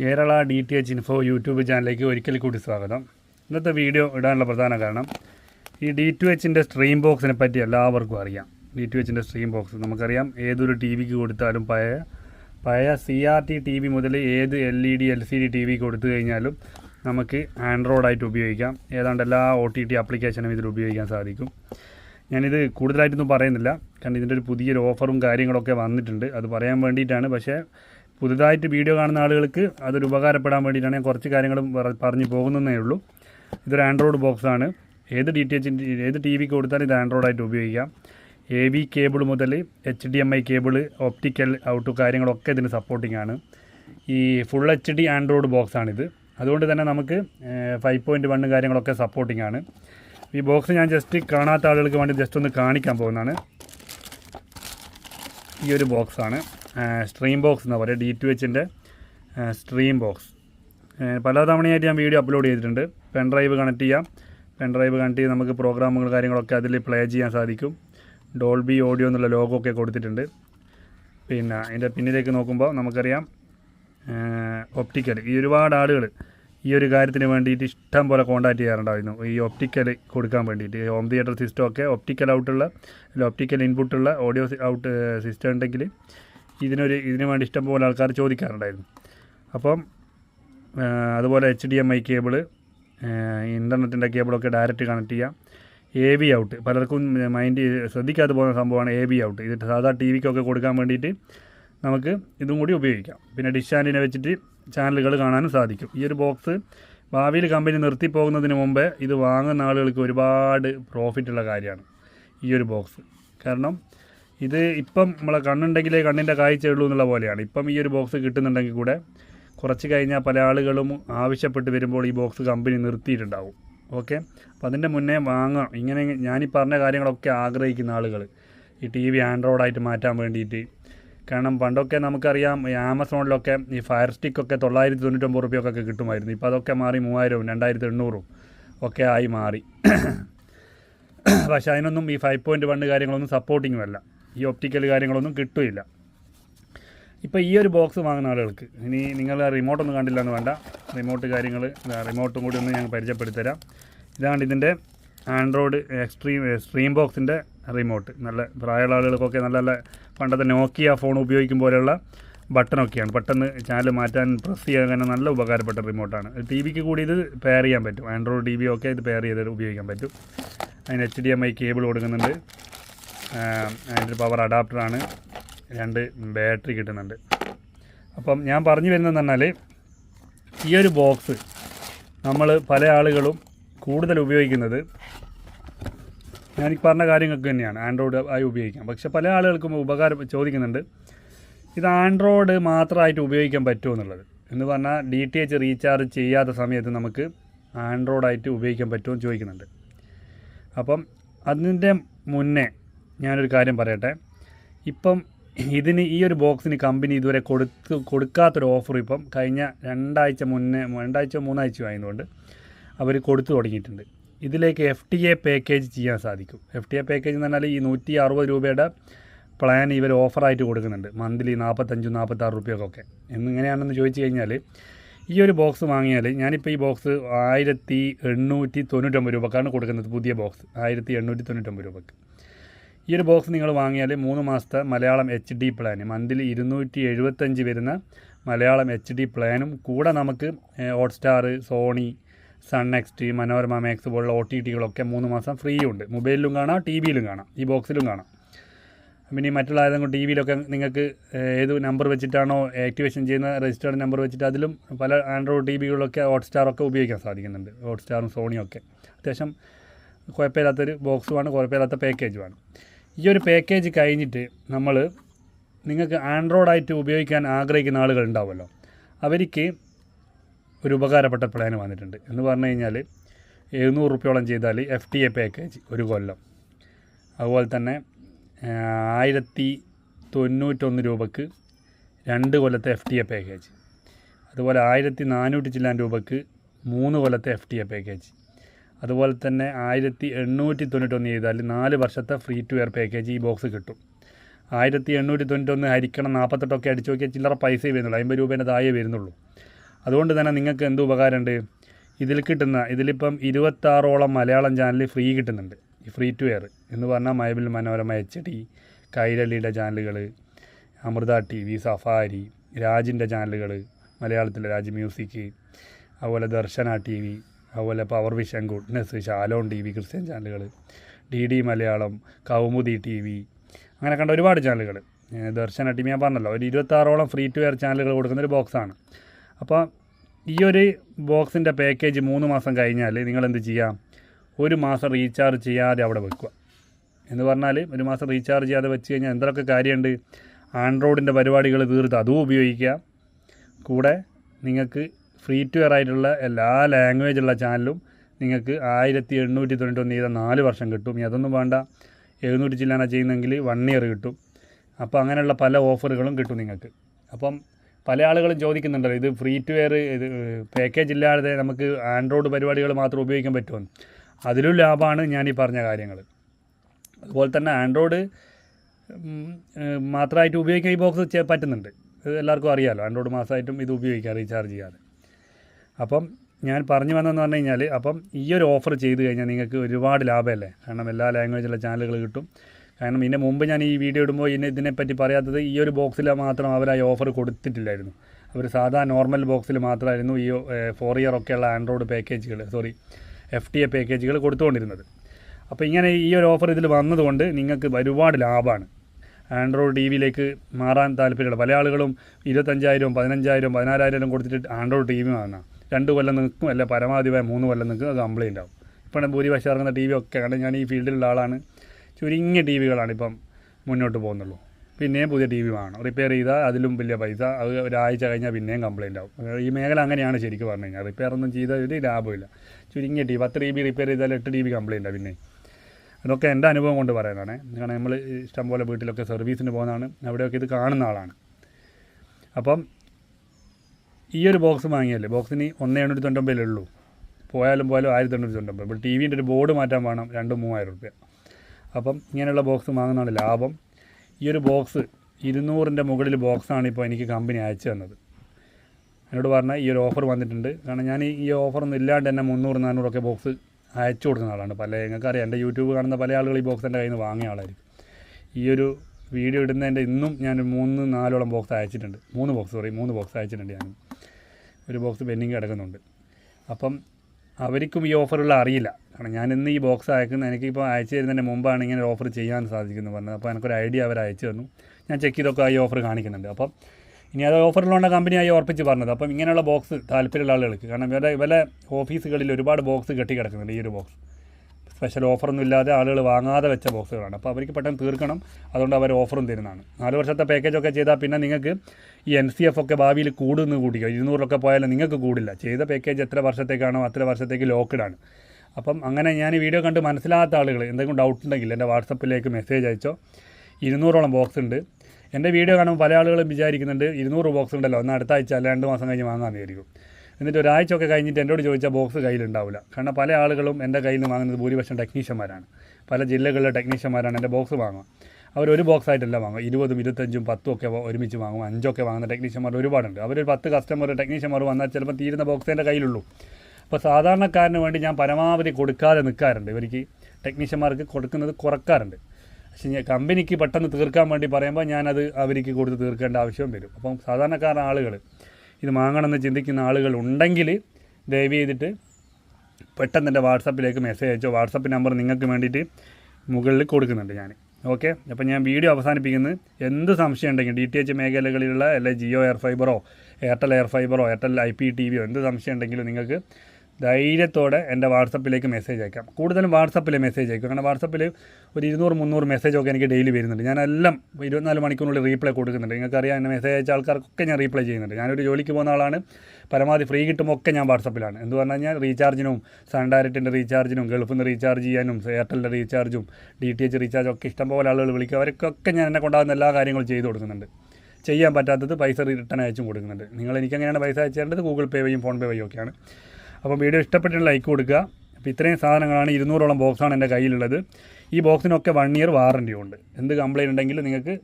Kerala D T H info YouTube ചാനലിലേക്ക് ഒരിക്കൽ കൂടി സ്വാഗതം. ഇന്നത്തെ വീഡിയോ ഇടാനുള്ള പ്രധാന കാരണം ഈ ഡി ടു എച്ചിന്റെ സ്ട്രീം ബോക്സിനെ പറ്റി എല്ലാവർക്കും അറിയാം. ഡി ടു എച്ചിന്റെ സ്ട്രീം ബോക്സ് നമുക്കറിയാം ഏതൊരു ടി വിക്ക് കൊടുത്താലും പഴയ പഴയ C R T T V മുതൽ ഏത് L E D L C D T V കൊടുത്തു കഴിഞ്ഞാലും നമുക്ക് ആൻഡ്രോയിഡായിട്ട് ഉപയോഗിക്കാം. ഏതാണ്ട് എല്ലാ ഒ ടി ടി ആപ്ലിക്കേഷനും ഇതിൽ ഉപയോഗിക്കാൻ സാധിക്കും. ഞാനിത് കൂടുതലായിട്ടൊന്നും പറയുന്നില്ല. കാരണം ഇതിന്റെ ഒരു പുതിയൊരു ഓഫറും കാര്യങ്ങളൊക്കെ വന്നിട്ടുണ്ട്. അത് പറയാൻ വേണ്ടിയിട്ടാണ്. പക്ഷേ പുതുതായിട്ട് വീഡിയോ കാണുന്ന ആളുകൾക്ക് അതൊരു ഉപകാരപ്പെടാൻ വേണ്ടിയിട്ടാണ് ഞാൻ കുറച്ച് കാര്യങ്ങളും പറ- പറഞ്ഞു പോകുന്നതേ ഉള്ളൂ. ഇതൊരു ആൻഡ്രോയിഡ് ബോക്സാണ് ഏത് ഡി ടി എച്ചിന്റെ ഏത് ടി വിക്ക് കൊടുത്താലും ഇത് ആൻഡ്രോയിഡായിട്ട് ഉപയോഗിക്കാം. എ വി കേബിൾ മുതൽ H D M I cable optical out കാര്യങ്ങളൊക്കെ ഇതിന് സപ്പോർട്ടിംഗ് ആണ്. ഈ ഫുൾ എച്ച് ഡി ആൻഡ്രോയിഡ് ബോക്സാണിത് അതുകൊണ്ട് തന്നെ നമുക്ക് ഫൈവ് പോയിന്റ് വണ്ണും കാര്യങ്ങളൊക്കെ സപ്പോർട്ടിംഗ് ആണ്. ഈ ബോക്സ് ഞാൻ ജസ്റ്റ് കാണാത്ത ആളുകൾക്ക് വേണ്ടി ജസ്റ്റ് ഒന്ന് കാണിക്കാൻ പോകുന്നതാണ്. ഈ ഒരു ബോക്സാണ് സ്ട്രീം ബോക്സ് എന്ന് പറയുക ഡി ടു എച്ചിന്റെ സ്ട്രീം ബോക്സ് പല തവണയായിട്ട് ഞാൻ വീഡിയോ അപ്ലോഡ് ചെയ്തിട്ടുണ്ട്. പെൻ ഡ്രൈവ് കണക്ട് ചെയ്യാം. പെൻ ഡ്രൈവ് കണക്ട് ചെയ്ത് നമുക്ക് പ്രോഗ്രാമുകൾ കാര്യങ്ങളൊക്കെ അതിൽ പ്ലേ ചെയ്യാൻ സാധിക്കും. ഡോൾബി ഓഡിയോ എന്നുള്ള ലോഗോ ഒക്കെ കൊടുത്തിട്ടുണ്ട്. പിന്നെ അതിന്റെ പിന്നിലേക്ക് നോക്കുമ്പോൾ നമുക്കറിയാം ഒപ്റ്റിക്കൽ ഈ ഒരുപാട് ആളുകൾ ഈ ഒരു കാര്യത്തിന് വേണ്ടിയിട്ട് ഇഷ്ടം പോലെ കോൺടാക്ട് ചെയ്യാറുണ്ടായിരുന്നു. ഈ ഒപ്റ്റിക്കൽ കൊടുക്കാൻ വേണ്ടിയിട്ട്. ഹോം തിയേറ്റർ സിസ്റ്റം ഒക്കെ ഒപ്റ്റിക്കൽ ഔട്ടുള്ള ഒപ്റ്റിക്കൽ ഇൻപുട്ടുള്ള ഓഡിയോ ഔട്ട് സിസ്റ്റം ഉണ്ടെങ്കിൽ ഇതിനൊരു ഇതിന് വേണ്ടി ഇഷ്ടം പോലെ ആൾക്കാർ ചോദിക്കാറുണ്ടായിരുന്നു. അപ്പം അതുപോലെ H D M I cable ഇന്റർനെറ്റിന്റെ കേബിളൊക്കെ ഡയറക്റ്റ് കണക്ട് ചെയ്യാം. എ ബി ഔട്ട് പലർക്കും മൈൻഡ് ശ്രദ്ധിക്കാതെ പോകുന്ന സംഭവമാണ് എ ബി ഔട്ട് ഇത് സാധാ ടി വിക്കൊക്കെ കൊടുക്കാൻ വേണ്ടിയിട്ട് നമുക്ക് ഇതും കൂടി ഉപയോഗിക്കാം. പിന്നെ ഡിഷ് ആന്റിനെ വെച്ചിട്ട് ചാനലുകൾ കാണാനും സാധിക്കും. ഈ ഒരു ബോക്സ് ഭാവിയിൽ കമ്പനി നിർത്തി പോകുന്നതിന് മുമ്പേ ഇത് വാങ്ങുന്ന ആളുകൾക്ക് ഒരുപാട് പ്രോഫിറ്റുള്ള കാര്യമാണ് ഈ ഒരു ബോക്സ് കാരണം ഇത് ഇപ്പം നമ്മളെ കണ്ണുണ്ടെങ്കിലേ കണ്ണിന്റെ കാഴ്ചയുള്ളൂ എന്നുള്ള പോലെയാണ്. ഇപ്പം ഈ ഒരു ബോക്സ് കിട്ടുന്നുണ്ടെങ്കിൽ കൂടെ കുറച്ച് കഴിഞ്ഞാൽ പല ആളുകളും ആവശ്യപ്പെട്ട് വരുമ്പോൾ ഈ ബോക്സ് കമ്പനി നിർത്തിയിട്ടുണ്ടാവും. ഓക്കെ? അപ്പോൾ അതിന്റെ മുന്നേ വാങ്ങാം. ഇങ്ങനെ ഞാനീ പറഞ്ഞ കാര്യങ്ങളൊക്കെ ആഗ്രഹിക്കുന്ന ആളുകൾ. ഈ ടി വി ആൻഡ്രോയിഡായിട്ട് മാറ്റാൻ വേണ്ടിയിട്ട്. കാരണം പണ്ടൊക്കെ നമുക്കറിയാം ആമസോണിലൊക്കെ ഈ ഫയർ സ്റ്റിക്കൊക്കെ തൊള്ളായിരത്തി തൊണ്ണൂറ്റൊമ്പത് റുപ്യൊക്കെ കിട്ടുമായിരുന്നു. ഇപ്പോൾ അതൊക്കെ മാറി മൂവായിരവും രണ്ടായിരത്തി എണ്ണൂറും ഒക്കെ ആയി മാറി. പക്ഷേ അതിനൊന്നും ഈ ഫൈവ് പോയിന്റ് വണ്ണ് കാര്യങ്ങളൊന്നും സപ്പോർട്ടിങ്ങും അല്ല. ഈ ഒപ്റ്റിക്കൽ കാര്യങ്ങളൊന്നും കിട്ടുകയില്ല ഇപ്പോൾ ഈ ഒരു ബോക്സ് വാങ്ങുന്ന ആളുകൾക്ക് ഇനി നിങ്ങൾ റിമോട്ടൊന്നും കണ്ടില്ല എന്ന് വേണ്ട. റിമോട്ട് കാര്യങ്ങൾ റിമോട്ടും കൂടി ഒന്ന് ഞങ്ങൾ പരിചയപ്പെടുത്തരാം. ഇതാണ് ഇതിന്റെ ആൻഡ്രോയിഡ് എക്സ്ട്രീം സ്ട്രീം ബോക്സിന്റെ റിമോട്ട് നല്ല പ്രായമുള്ള ആളുകൾക്കൊക്കെ നല്ല നല്ല പണ്ടത്തെ നോക്കിയ ഫോൺ ഉപയോഗിക്കും പോലെയുള്ള ബട്ടണൊക്കെയാണ് പെട്ടെന്ന് ചാനൽ മാറ്റാൻ പ്രസ് ചെയ്യാൻ അങ്ങനെ നല്ല ഉപകാരപ്പെട്ട റിമോട്ടാണ് ടി വിക്ക് കൂടി ഇത് പെയർ ചെയ്യാൻ പറ്റും. ആൻഡ്രോയിഡ് ടി വി ഒക്കെ ഇത് പെയർ ചെയ്ത് ഉപയോഗിക്കാൻ പറ്റും. അതിന് H D M I cable കൊടുക്കുന്നുണ്ട്. അതിന്റെ പവർ അഡാപ്റ്ററാണ്. രണ്ട് ബാറ്ററി കിട്ടുന്നുണ്ട്. അപ്പം ഞാൻ പറഞ്ഞു വരുന്നതെന്ന് പറഞ്ഞാൽ ഈ ഒരു ബോക്സ് നമ്മൾ പല ആളുകളും കൂടുതൽ ഉപയോഗിക്കുന്നത് ഞാൻ ഈ പറഞ്ഞ കാര്യങ്ങൾക്ക് തന്നെയാണ്. ആൻഡ്രോയിഡ് ആയി ഉപയോഗിക്കാം. പക്ഷെ പല ആളുകൾക്കും ഉപകാരം ചോദിക്കുന്നുണ്ട് ഇത് ആൻഡ്രോയിഡ് മാത്രമായിട്ട് ഉപയോഗിക്കാൻ പറ്റുമോ എന്നുള്ളത്? എന്ന് പറഞ്ഞാൽ ഡി ടി എച്ച് റീചാർജ് ചെയ്യാത്ത സമയത്ത് നമുക്ക് ആൻഡ്രോയിഡായിട്ട് ഉപയോഗിക്കാൻ പറ്റുമോ എന്ന് ചോദിക്കുന്നുണ്ട്. അപ്പം അതിന്റെ മുന്നേ ഞാനൊരു കാര്യം പറയട്ടെ? ഇപ്പം ഇതിന് ഈ ഒരു ബോക്സിന് കമ്പനി ഇതുവരെ കൊടുത്ത് കൊടുക്കാത്തൊരു ഓഫർ ഇപ്പം കഴിഞ്ഞ രണ്ടാഴ്ച മുന്നേ രണ്ടാഴ്ച മൂന്നാഴ്ച ആയതുകൊണ്ട് അവർ കൊടുത്തു തുടങ്ങിയിട്ടുണ്ട്. ഇതിലേക്ക് എഫ് ടി എ പാക്കേജ് ചെയ്യാൻ സാധിക്കും. എഫ് ടി എ പാക്കേജ് എന്ന് പറഞ്ഞാൽ ഈ നൂറ്റി അറുപത് രൂപയുടെ പ്ലാൻ ഇവർ ഓഫറായിട്ട് കൊടുക്കുന്നുണ്ട്. മന്ത്ലി നാൽപ്പത്തഞ്ചും നാൽപ്പത്താറ് റുപ്യക്കൊക്കെ എന്നിങ്ങനെയാണെന്ന് ചോദിച്ചു കഴിഞ്ഞാൽ ഈ ഒരു ബോക്സ് വാങ്ങിയാൽ ഞാനിപ്പോൾ ഈ ബോക്സ് ആയിരത്തി എണ്ണൂറ്റി തൊണ്ണൂറ്റൊമ്പത് രൂപക്കാണ് കൊടുക്കുന്നത് പുതിയ ബോക്സ് ആയിരത്തി എണ്ണൂറ്റി തൊണ്ണൂറ്റൊമ്പത് രൂപക്ക്. ഈ ഒരു ബോക്സ് നിങ്ങൾ വാങ്ങിയാൽ മൂന്ന് മാസത്തെ Malayalam H D plan monthly ഇരുന്നൂറ്റി എഴുപത്തഞ്ച് വരുന്ന മലയാളം എച്ച് ഡി പ്ലാനും കൂടെ നമുക്ക് Hotstar Sony Sun Next Manorama Max പോലുള്ള ഒ ടി ടികളൊക്കെ മൂന്ന് മാസം ഫ്രീ ഉണ്ട്. മൊബൈലിലും കാണാം ടി വിയിലും കാണാം ഈ ബോക്സിലും കാണാം. പിന്നെ മറ്റുള്ള ഏതെങ്കിലും ടി വിയിലൊക്കെ നിങ്ങൾക്ക് ഏത് നമ്പർ വെച്ചിട്ടാണോ ആക്ടിവേഷൻ ചെയ്യുന്ന രജിസ്റ്റേർഡ് നമ്പർ വെച്ചിട്ട് അതിലും പല ആൻഡ്രോയിഡ് ടി വികളിലൊക്കെ ഹോട്ട്സ്റ്റാറൊക്കെ ഉപയോഗിക്കാൻ സാധിക്കുന്നുണ്ട്. ഹോട്ട്സ്റ്റാറും സോണിയും ഒക്കെ. അത്യാവശ്യം കുഴപ്പമില്ലാത്തൊരു ബോക്സുമാണ് കുഴപ്പമില്ലാത്ത പാക്കേജുമാണ് ഈ ഒരു പാക്കേജ് കഴിഞ്ഞിട്ട് നമ്മൾ നിങ്ങൾക്ക് ആൻഡ്രോയിഡായിട്ട് ഉപയോഗിക്കാൻ ആഗ്രഹിക്കുന്ന ആളുകൾ ഉണ്ടാവുമല്ലോ. അവർക്ക് ഒരു ഉപകാരപ്പെട്ട പ്ലാൻ വന്നിട്ടുണ്ട്. എന്ന് പറഞ്ഞു കഴിഞ്ഞാൽ എഴുന്നൂറ് റുപ്യോളം ചെയ്താൽ എഫ് ടി എ പാക്കേജ് ഒരു കൊല്ലം. അതുപോലെ തന്നെ ആയിരത്തി തൊണ്ണൂറ്റൊന്ന് രൂപക്ക് രണ്ട് കൊല്ലത്തെ എഫ് ടി എ പാക്കേജ് അതുപോലെ ആയിരത്തി നാനൂറ്റി ചില്ലാൻ രൂപക്ക് മൂന്ന് കൊല്ലത്തെ എഫ് ടി എ പാക്കേജ് അതുപോലെ തന്നെ ആയിരത്തി എണ്ണൂറ്റി തൊണ്ണൂറ്റൊന്ന് ചെയ്താൽ നാല് വർഷത്തെ ഫ്രീ ടു എയർ പാക്കേജ് ഈ ബോക്സ് കിട്ടും. ആയിരത്തി എണ്ണൂറ്റി തൊണ്ണൂറ്റൊന്ന് ഹരിക്കണം നാൽപ്പത്തെട്ടൊക്കെ അടിച്ചു നോക്കിയാൽ ചില്ലറ പൈസ വരുന്നുള്ളൂ അമ്പത് രൂപേന്റെ താഴെ വരുന്നുള്ളൂ. അതുകൊണ്ട് തന്നെ നിങ്ങൾക്ക് എന്ത് ഉപകാരമുണ്ട്? ഇതിൽ കിട്ടുന്ന ഇതിലിപ്പം ഇരുപത്താറോളം മലയാളം ചാനൽ ഫ്രീ കിട്ടുന്നുണ്ട് ഈ ഫ്രീ ടു എയർ എന്ന് പറഞ്ഞാൽ മയബിൽ മനോരമ എച്ച് ഡി കൈരളിയുടെ ചാനലുകൾ അമൃത ടി വി സഫാരി രാജിന്റെ ചാനലുകൾ മലയാളത്തിലെ രാജ് മ്യൂസിക് അതുപോലെ ദർശന ടി വി അതുപോലെ power vision goodness Shalom T V Christian ചാനലുകൾ D D Malayalam Kaumudi T V അങ്ങനെ കണ്ട ഒരുപാട് ചാനലുകൾ ദർശന ടി വി ഞാൻ പറഞ്ഞല്ലോ ഒരു ഇരുപത്താറോളം ഫ്രീ ടു വെയർ ചാനലുകൾ കൊടുക്കുന്ന ഒരു ബോക്സാണ് അപ്പോൾ ഈ ഒരു ബോക്സിന്റെ പാക്കേജ് മൂന്ന് മാസം കഴിഞ്ഞാൽ നിങ്ങൾ എന്ത് ചെയ്യാം? ഒരു മാസം റീചാർജ് ചെയ്യാതെ അവിടെ വെക്കുക. എന്ന് പറഞ്ഞാൽ ഒരു മാസം റീചാർജ് ചെയ്യാതെ വെച്ച് കഴിഞ്ഞാൽ എന്തൊക്കെ കാര്യമുണ്ട് ആൻഡ്രോയിഡിന്റെ പരിപാടികൾ തീർത്ത് അതും ഉപയോഗിക്കുക. കൂടെ നിങ്ങൾക്ക് ഫ്രീ ടു ആയിട്ടുള്ള എല്ലാ ലാംഗ്വേജുള്ള ചാനലും നിങ്ങൾക്ക് ആയിരത്തി എണ്ണൂറ്റി തൊണ്ണൂറ്റൊന്ന് ചെയ്ത നാല് വർഷം കിട്ടും. അതൊന്നും വേണ്ട. എഴുന്നൂറ്റി ചില്ലാന ചെയ്യുന്നെങ്കിൽ വൺ ഇയർ കിട്ടും. അപ്പോൾ അങ്ങനെയുള്ള പല ഓഫറുകളും കിട്ടും നിങ്ങൾക്ക്. അപ്പം പല ആളുകളും ചോദിക്കുന്നുണ്ടല്ലോ ഇത് ഫ്രീ ടു എയർ ഇത് പാക്കേജ് ഇല്ലാതെ നമുക്ക് ആൻഡ്രോയിഡ് പരിപാടികൾ മാത്രം ഉപയോഗിക്കാൻ പറ്റുമെന്ന് അതിലും ലാഭമാണ് ഞാൻ ഈ പറഞ്ഞ കാര്യങ്ങൾ അതുപോലെ തന്നെ ആൻഡ്രോയിഡ് മാത്രമായിട്ട് ഉപയോഗിക്കാൻ ഈ ബോക്സ് പറ്റുന്നുണ്ട്. എല്ലാവർക്കും അറിയാമല്ലോ ആൻഡ്രോയിഡ് മാസമായിട്ടും ഇത് ഉപയോഗിക്കാം റീചാർജ് ചെയ്യാതെ. അപ്പം ഞാൻ പറഞ്ഞു വന്നതെന്ന് പറഞ്ഞു കഴിഞ്ഞാൽ അപ്പം ഈ ഒരു ഓഫർ ചെയ്ത് കഴിഞ്ഞാൽ നിങ്ങൾക്ക് ഒരുപാട് ലാഭമല്ലേ? കാരണം എല്ലാ ലാംഗ്വേജിലുള്ള ചാനലുകൾ കിട്ടും. കാരണം ഇതിന് മുമ്പ് ഞാൻ ഈ വീഡിയോ ഇടുമ്പോൾ ഇതിനെ ഇതിനെപ്പറ്റി പറയാത്തത് ഈ ഒരു ബോക്സിൽ മാത്രം അവർ ആ ഓഫർ കൊടുത്തിട്ടില്ലായിരുന്നു. അവർ സാധാ നോർമൽ ബോക്സിൽ മാത്രമായിരുന്നു ഈ ഫോർ ഇയർ ഒക്കെയുള്ള ആൻഡ്രോയിഡ് പാക്കേജുകൾ സോറി എഫ് ടി എ പാക്കേജുകൾ കൊടുത്തുകൊണ്ടിരുന്നത്. അപ്പോൾ ഇങ്ങനെ ഈ ഒരു ഓഫർ ഇതിൽ വന്നതുകൊണ്ട് നിങ്ങൾക്ക് ഒരുപാട് ലാഭമാണ്. ആൻഡ്രോയിഡ് ടി വിയിലേക്ക് മാറാൻ താല്പര്യമുള്ള പല ആളുകളും ഇരുപത്തഞ്ചായിരവും പതിനഞ്ചായിരവും പതിനാലായിരം കൊടുത്തിട്ട് ആൻഡ്രോയിഡ് ടി വി വാങ്ങാം രണ്ട് കൊല്ലം നിൽക്കും അല്ല പരമാവധി മൂന്ന് കൊല്ലം നിൽക്കും അത് കംപ്ലൈന്റ് ആവും. ഇപ്പം ഭൂരിപക്ഷം ഇറങ്ങുന്ന ടി വി ഒക്കെ കാരണം ഞാൻ ഈ ഫീൽഡിലുള്ള ആളാണ്. ചുരുങ്ങിയ ടി വികളാണ് ഇപ്പം മുന്നോട്ട് പോകുന്നുള്ളൂ. പിന്നെയും പുതിയ ടി വി വേണം റിപ്പയർ ചെയ്താൽ അതിലും വലിയ പൈസ അത് ഒരാഴ്ച കഴിഞ്ഞാൽ പിന്നെയും കംപ്ലൈന്റ് ആവും. ഈ മേഖല അങ്ങനെയാണ് ശരിക്കും പറഞ്ഞു കഴിഞ്ഞാൽ റിപ്പയർ ഒന്നും ചെയ്താൽ ഒരു ലാഭമില്ല. ചുരുങ്ങിയ ടി വി പത്ത് ടി ബി റിപ്പയർ ചെയ്താൽ എട്ട് ടി ബി കംപ്ലൈന്റ് പിന്നെ അതൊക്കെ എന്റെ അനുഭവം കൊണ്ട് പറയുന്നതാണ് കാരണം നമ്മൾ ഇഷ്ടംപോലെ വീട്ടിലൊക്കെ സർവീസിന് പോകുന്നതാണ്. അവിടെയൊക്കെ ഇത് കാണുന്ന ആളാണ്. അപ്പം ഈ ഒരു ബോക്സ് വാങ്ങിയല്ലേ? ബോക്സിന് ഒന്നേ എണ്ണൂറ്റി തൊണ്ണൂറ്റൊമ്പതിലേ ഉള്ളൂ. പോയാലും പോയാലും ആയിരത്തി തൊണ്ണൂറ്റി തൊണ്ണൂറ്റൊമ്പത് ഇപ്പോൾ ടി വിന്റെ ഒരു ബോർഡ് മാറ്റാൻ വേണം രണ്ട് മൂവായിരം റുപ്യ. അപ്പം ഇങ്ങനെയുള്ള ബോക്സ് വാങ്ങുന്നതാണ് ലാഭം. ഈ ഒരു ബോക്സ് ഇരുന്നൂറിന്റെ മുകളിൽ ബോക്സാണ് ഇപ്പോൾ എനിക്ക് കമ്പനി അയച്ചു തന്നത്. എന്നോട് പറഞ്ഞാൽ ഈ ഒരു ഓഫർ വന്നിട്ടുണ്ട്. കാരണം ഞാൻ ഈ- ഓഫറൊന്നും ഇല്ലാണ്ട് തന്നെ മുന്നൂറ് നാനൂറൊക്കെ ബോക്സ് അയച്ചു കൊടുക്കുന്ന ആളാണ്. പല നിങ്ങൾക്കറിയാം എന്റെ യൂട്യൂബ് കാണുന്ന പല ആളുകൾ ഈ ബോക്സ് എന്റെ കയ്യിൽ നിന്ന് വാങ്ങിയ ആളായിരിക്കും. ഈ ഒരു വീഡിയോ ഇടുന്നതിന്റെ ഇന്നും ഞാൻ മൂന്ന് നാലോളം ബോക്സ് അയച്ചിട്ടുണ്ട്. മൂന്ന് ബോക്സ് സോറി മൂന്ന് ബോക്സ് അയച്ചിട്ടുണ്ട് ഞാൻ. ഒരു ബോക്സ് പെൻഡിങ് കിടക്കുന്നുണ്ട്. അപ്പം അവർക്കും ഈ ഓഫറുള്ള അറിയില്ല. കാരണം ഞാൻ ഇന്ന് ഈ ബോക്സ് അയക്കുന്ന എനിക്കിപ്പോൾ അയച്ചു തരുന്നതിന് മുമ്പാണ് ഇങ്ങനെ ഓഫർ ചെയ്യാൻ സാധിക്കുന്നത് പറഞ്ഞത്. അപ്പോൾ എനിക്കൊരു ഐഡിയ അവർ അയച്ചു തന്നു. ഞാൻ ചെക്ക് ചെയ്തൊക്കെ ഈ ഓഫർ കാണിക്കുന്നുണ്ട്. അപ്പം ഇനി അത് ഓഫറിലുള്ള കമ്പനിയായി ഉറപ്പിച്ച് പറഞ്ഞത്. അപ്പം ഇങ്ങനെയുള്ള ബോക്സ് താല്പര്യമുള്ള ആളുകൾക്ക് കാരണം ഇവരുടെ ഇവരെ ഓഫീസുകളിൽ ഒരുപാട് ബോക്സ് കെട്ടി കിടക്കുന്നുണ്ട് ഈ ഒരു ബോക്സ്. സ്പെഷ്യൽ ഓഫറൊന്നും ഇല്ലാതെ ആളുകൾ വാങ്ങാതെ വെച്ച ബോക്സുകളാണ് അപ്പോൾ അവർക്ക് പെട്ടെന്ന് തീർക്കണം. അതുകൊണ്ട് അവർ ഓഫറും തരുന്നതാണ്. നാല് വർഷത്തെ പാക്കേജൊക്കെ ചെയ്താൽ പിന്നെ നിങ്ങൾക്ക് ഈ എൻ സി എഫ് ഒക്കെ ഭാവിയിൽ കൂടുന്ന് കൂട്ടിക്കോ ഇരുന്നൂറിലൊക്കെ പോയാലും നിങ്ങൾക്ക് കൂടില്ല. ചെയ്ത പാക്കേജ് എത്ര വർഷത്തേക്കാണോ അത്ര വർഷത്തേക്ക് ലോക്ക്ഡ് ആണ്. അപ്പം അങ്ങനെ ഞാൻ ഈ വീഡിയോ കണ്ട് മനസ്സിലാത്ത ആളുകൾ എന്തെങ്കിലും ഡൗട്ട് ഉണ്ടെങ്കിൽ എന്റെ വാട്സപ്പിലേക്ക് മെസ്സേജ് അയച്ചോ. ഇരുന്നൂറോളം ബോക്സ് ഉണ്ട്. എന്റെ വീഡിയോ കാണുമ്പോൾ പല ആളുകളും വിചാരിക്കുന്നുണ്ട് ഇരുന്നൂറ് ബോക്സ് ഉണ്ടല്ലോ ഒന്ന് അടുത്ത ആഴ്ച അല്ല രണ്ട് മാസം കഴിഞ്ഞ് വാങ്ങാമെന്ന് വിചാരിക്കും. എന്നിട്ട് ഒരാഴ്ച ഒക്കെ കഴിഞ്ഞിട്ട് എന്നോട് ചോദിച്ചാൽ ബോക്സ് കയ്യിലുണ്ടാവില്ല കാരണം പല ആളുകളും എന്റെ കയ്യിൽ നിന്ന് വാങ്ങുന്നത് ഭൂരിപക്ഷം ടെക്നീഷ്യന്മാരാണ് പല ജില്ലകളിലെ ടെക്നീഷ്യന്മാരാണ് എന്റെ ബോക്സ് വാങ്ങുക. അവർ ഒരു ബോക്സ് ആയിട്ടല്ല വാങ്ങും ഇരുപതും ഇരുപത്തഞ്ചും പത്തും ഒക്കെ ഒരുമിച്ച് വാങ്ങും. അഞ്ചൊക്കെ വാങ്ങുന്ന ടെക്നീഷ്യന്മാർ ഒരുപാടുണ്ട്. അവരൊരു പത്ത് കസ്റ്റമർ ടെക്നീഷ്യന്മാർ വന്നാൽ ചിലപ്പോൾ തീരുന്ന ബോക്സ് എന്റെ കയ്യിലുള്ളൂ. അപ്പോൾ സാധാരണക്കാരന് വേണ്ടി ഞാൻ പരമാവധി കൊടുക്കാതെ നിൽക്കാറുണ്ട്. ഇവർക്ക് ടെക്നീഷ്യന്മാർക്ക് കൊടുക്കുന്നത് കുറക്കാറുണ്ട്. പക്ഷേ ഞാൻ കമ്പനിക്ക് പെട്ടെന്ന് തീർക്കാൻ വേണ്ടി പറയുമ്പോൾ ഞാനത് അവർക്ക് കൊടുത്ത് തീർക്കേണ്ട ആവശ്യം വരും. അപ്പം സാധാരണക്കാരൻ ആളുകൾ ഇത് വാങ്ങണമെന്ന് ചിന്തിക്കുന്ന ആളുകൾ ഉണ്ടെങ്കിൽ ദയവ് ചെയ്തിട്ട് പെട്ടെന്ന് എന്റെ വാട്സപ്പിലേക്ക് മെസ്സേജ് അയച്ചോ. വാട്സപ്പ് നമ്പർ നിങ്ങൾക്ക് വേണ്ടിയിട്ട് മുകളിൽ കൊടുക്കുന്നുണ്ട് ഞാൻ. ഓക്കെ? അപ്പോൾ ഞാൻ വീഡിയോ അവസാനിപ്പിക്കുന്നത് എന്ത് സംശയം ഉണ്ടെങ്കിൽ ഡി ടി എച്ച് മേഖലകളിലുള്ള അല്ലെ ജിയോ എയർ ഫൈബറോ എയർടെൽ എയർ ഫൈബറോ എയർടെൽ ഐ പി ടി വിയോ എന്ത് സംശയം ഉണ്ടെങ്കിലും നിങ്ങൾക്ക് ധൈര്യത്തോടെ എന്റെ വാട്സപ്പിലേക്ക് മെസ്സേജ് അയക്കാം. കൂടുതലും വാട്സപ്പിൽ മെസ്സേജ് അയക്കും. കാരണം വാട്സപ്പിൽ ഒരു ഇരുന്നൂറ് മുന്നൂറ് മെസ്സേജൊക്കെ എനിക്ക് ഡെയിലി വരുന്നുണ്ട്. ഞാനെല്ലാം ഇരുപത്തിനാല് മണിക്കൂറിനുള്ളിൽ റീപ്ലൈ കൊടുക്കുന്നുണ്ട്. നിങ്ങൾക്കറിയാം എന്നെ മെസ്സേജ് അയച്ച ആൾക്കാർക്കൊക്കെ ഞാൻ റീപ്ലൈ ചെയ്യുന്നുണ്ട്. ഞാനൊരു ജോലിക്ക് പോകുന്ന ആളാണ്. പരമാവധി ഫ്രീ കിട്ടുമ്പോൾ ഒക്കെ ഞാൻ വാട്സപ്പിലാണ്. എന്ന് പറഞ്ഞു കഴിഞ്ഞാൽ റീചാർജിനും സൺ ഡയറക്റ്റിന്റെ റീചാർജിനും ഗൾഫിൽ നിന്ന് റീചാർജ് ചെയ്യാനും എയർടെലിന്റെ റീചാർജും ഡി ടി എച്ച് റീചാർജും ഒക്കെ ഇഷ്ടംപോലെ ആളുകൾ വിളിക്കുക അവർക്കൊക്കെ ഞാൻ എന്നെ കൊണ്ടാകുന്ന എല്ലാ കാര്യങ്ങളും ചെയ്തു കൊടുക്കുന്നുണ്ട്. ചെയ്യാൻ പറ്റാത്തത് പൈസ റിട്ടേൺ അയച്ചും കൊടുക്കുന്നുണ്ട്. നിങ്ങൾ എനിക്ക് എങ്ങനെയാണ് പൈസ അയച്ചു തരേണ്ടത്? ഗൂഗിൾ പേ വഴിയും ഫോൺ പേ വഴിയും ഒക്കെയാണ്. അപ്പോൾ വീഡിയോ ഇഷ്ടപ്പെട്ടിട്ട് ലൈക്ക് കൊടുക്കുക. അപ്പോൾ ഇത്രയും സാധനങ്ങളാണ് ഇരുന്നൂറോളം ബോക്സാണ് എന്റെ കയ്യിലുള്ളത്. ഈ ബോക്സിനൊക്കെ വൺ ഇയർ വാറന്റിയും ഉണ്ട്. എന്ത് കംപ്ലയിന്റ് ഉണ്ടെങ്കിലും നിങ്ങൾക്ക്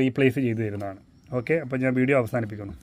റീപ്ലേസ് ചെയ്ത് തരുന്നതാണ്. ഓക്കെ അപ്പോൾ ഞാൻ വീഡിയോ അവസാനിപ്പിക്കുന്നു.